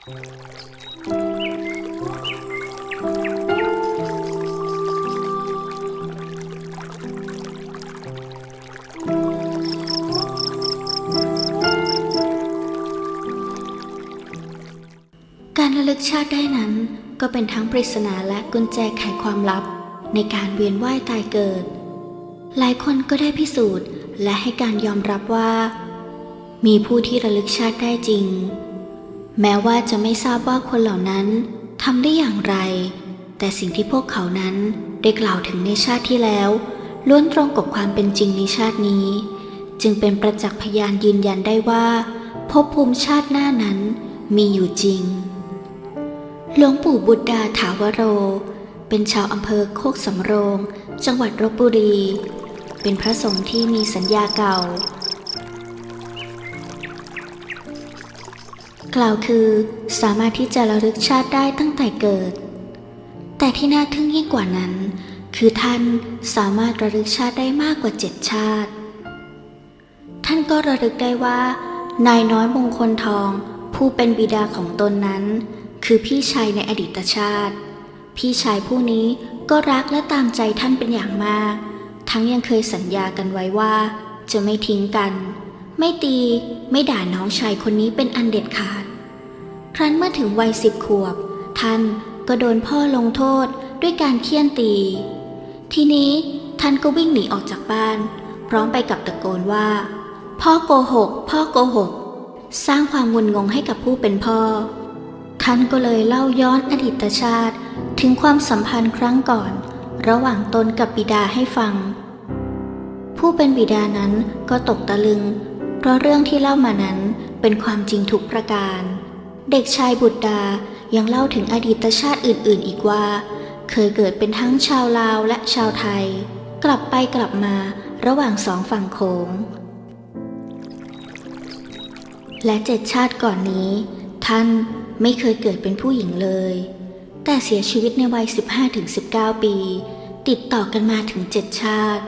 การระลึกชาติได้นั้นก็เป็นทั้งปริศนาและกุญแจไขความลับในการเวียนว่ายตายเกิด หลายคนก็ได้พิสูจน์และให้การยอมรับว่า มีผู้ที่ระลึกชาติได้จริง แม้ว่าจะไม่ทราบว่าคนเหล่านั้นทำได้อย่างไร แต่สิ่งที่พวกเขานั้นได้กล่าวถึงในชาติที่แล้ว ล้วนตรงกับความเป็นจริงในชาตินี้ จึงเป็นประจักษ์พยานยืนยันได้ว่าภพภูมิชาติหน้านั้นมีอยู่จริง หลวงปู่บุตรดาถาวโร เป็นชาวอำเภอโคกสำโรง จังหวัดลบบุรี เป็นพระสงฆ์ที่มีสัญญาเก่า กล่าวคือสามารถที่จะระลึกชาติได้ตั้งแต่เกิด แต่ที่น่าทึ่งยิ่งกว่านั้น คือท่านสามารถระลึกชาติได้มากกว่าเจ็ดชาติ ท่านก็ระลึกได้ว่า นายน้อยมงคลทอง ผู้เป็นบิดาของตนนั้น คือพี่ชายในอดีตชาติ พี่ชายผู้นี้ก็รักและตามใจท่านเป็นอย่างมาก ทั้งยังเคยสัญญากันไว้ว่า จะไม่ทิ้งกัน ไม่ตี ไม่ด่าน้องชายคนนี้เป็นอันเด็ดขาด รั้นเมื่อถึงวัยสิบขวบ ท่านก็โดนพ่อลงโทษด้วยการเคี่ยนตี ทีนี้ท่านก็วิ่งหนีออกจากบ้าน พร้อมไปกับตะโกนว่า พ่อโกหก พ่อโกหก สร้างความงุนงงให้กับผู้เป็นพ่อ ท่านก็เลยเล่าย้อนอดีตชาติถึงความสัมพันธ์ครั้งก่อน ระหว่างตนกับบิดาให้ฟัง ผู้เป็นบิดานั้นก็ตกตะลึง เพราะเรื่องที่เล่ามานั้นเป็นความจริงทุกประการ เด็กชายบุตรดายังเล่าถึงอดีตชาติอื่นๆ อีกว่า เคยเกิดเป็นทั้งชาวลาวและชาวไทย กลับไปกลับมาระหว่างสองฝั่งโขงและเจ็ดชาติก่อนนี้ ท่านไม่เคยเกิดเป็นผู้หญิงเลย แต่เสียชีวิตในวัย 15-19 ปี ติดต่อกันมาถึงเจ็ดชาติ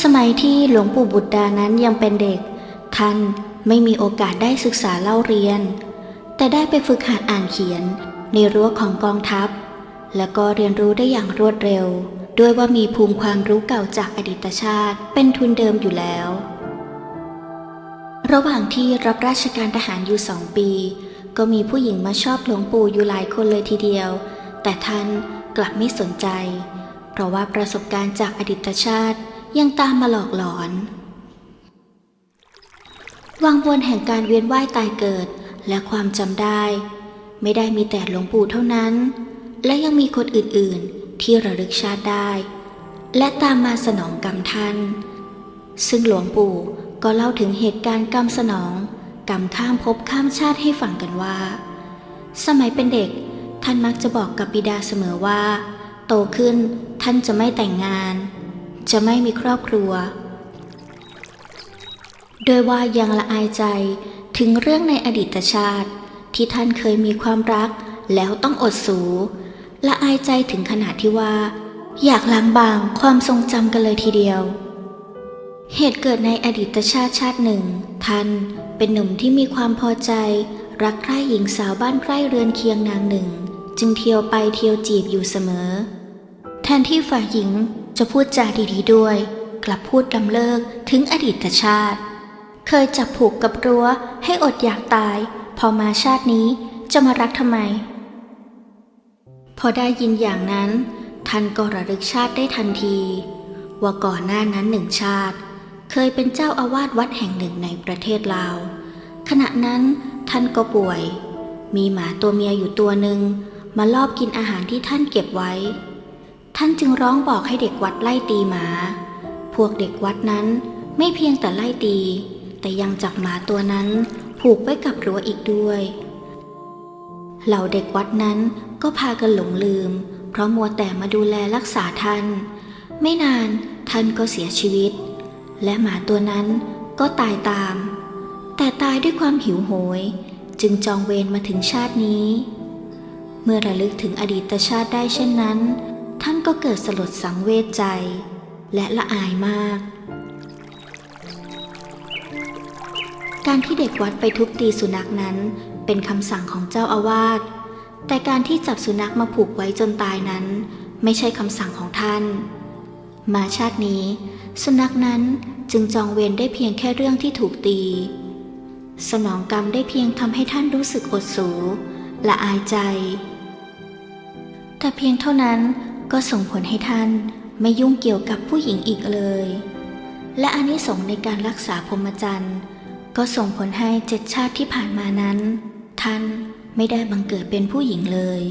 สมัยที่หลวงปู่บุตรดานั้นยังเป็นเด็ก ท่าน ไม่มีโอกาสได้ศึกษาเล่าเรียน แต่ได้ไปฝึกหัดอ่านเขียนในรั้วของกองทัพ แล้วก็เรียนรู้ได้อย่างรวดเร็ว ด้วยว่ามีภูมิความรู้เก่าจากอดีตชาติ เป็นทุนเดิมอยู่แล้ว ระหว่างที่รับราชการทหารอยู่สองปี ก็มีผู้หญิงมาชอบหลวงปู่อยู่หลายคนเลยทีเดียว แต่ท่านกลับไม่สนใจ เพราะว่าประสบการณ์จากอดีตชาติยังตามมาหลอกหลอน วังวนแห่งการเวียนว่ายตายเกิดและความจำได้ ไม่ได้มีแต่หลวงปู่เท่านั้น และยังมีคนอื่นๆ ที่ระลึกชาติได้ และตามมาสนองกรรมท่าน ซึ่งหลวงปู่ก็เล่าถึงเหตุการณ์กรรมสนอง กรรมข้ามภพข้ามชาติให้ฟังกันว่า สมัยเป็นเด็กท่านมักจะบอกกับบิดาเสมอว่า โตขึ้นท่านจะไม่แต่งงาน จะไม่มีครอบครัว โดยว่ายังละอายใจถึงเรื่องในอดีตชาติ ที่ท่านเคยมีความรักแล้วต้องอดสูละอายใจถึงขนาดที่ว่า อยากล้างบางความทรงจำกันเลยทีเดียว เหตุเกิดในอดีตชาติชาติหนึ่ง ท่านเป็นหนุ่มที่มีความพอใจ รักใคร่หญิงสาวบ้านใกล้เรือนเคียงนางหนึ่ง จึงเที่ยวไปเที่ยวจีบอยู่เสมอ แทนที่ฝ่ายหญิงจะพูดจาดีๆด้วย กลับพูดลำเลิกถึงอดีตชาติ เคยจับผูกกับรั้วให้อดอยากตาย พอมาชาตินี้จะมารักทำไม พอได้ยินอย่างนั้น ท่านก็ระลึกชาติได้ทันที ว่าก่อนหน้านั้นหนึ่งชาติ เคยเป็นเจ้าอาวาสวัดแห่งหนึ่งในประเทศลาว ขณะนั้นท่านก็ป่วย มีหมาตัวเมียอยู่ตัวหนึ่งมาลอบกินอาหารที่ท่านเก็บไว้ ท่านจึงร้องบอกให้เด็กวัดไล่ตีหมา พวกเด็กวัดนั้นไม่เพียงแต่ไล่ตี แต่ยังจับหมาตัวนั้นผูกไว้กับรั้วอีกด้วย เหล่าเด็กวัดนั้นก็พากันหลงลืม เพราะมัวแต่มาดูแลรักษาท่าน ไม่นานท่านก็เสียชีวิต และหมาตัวนั้นก็ตายตาม แต่ตายด้วยความหิวโหย จึงจองเวรมาถึงชาตินี้ เมื่อระลึกถึงอดีตชาติได้เช่นนั้น ท่านก็เกิดสลดสังเวชใจ และละอายมาก การที่เด็กวัดไปทุบตีสุนัขนั้น เป็นคำสั่งของเจ้าอาวาส แต่การที่จับสุนัขมาผูกไว้จนตายนั้น ไม่ใช่คำสั่งของท่าน มาชาตินี้ สุนัขนั้นจึงจองเวรได้เพียงแค่เรื่องที่ถูกตี สนองกรรมได้เพียงทำให้ท่านรู้สึกอดสูและอายใจ แต่เพียงเท่านั้นก็ส่งผลให้ท่านไม่ยุ่งเกี่ยวกับผู้หญิงอีกเลย และอานิสงส์ในการรักษาพรหมจรรย์ ก็ส่งผลให้เจ็ดชาติที่ผ่านมานั้น ท่านไม่ได้บังเกิดเป็นผู้หญิงเลย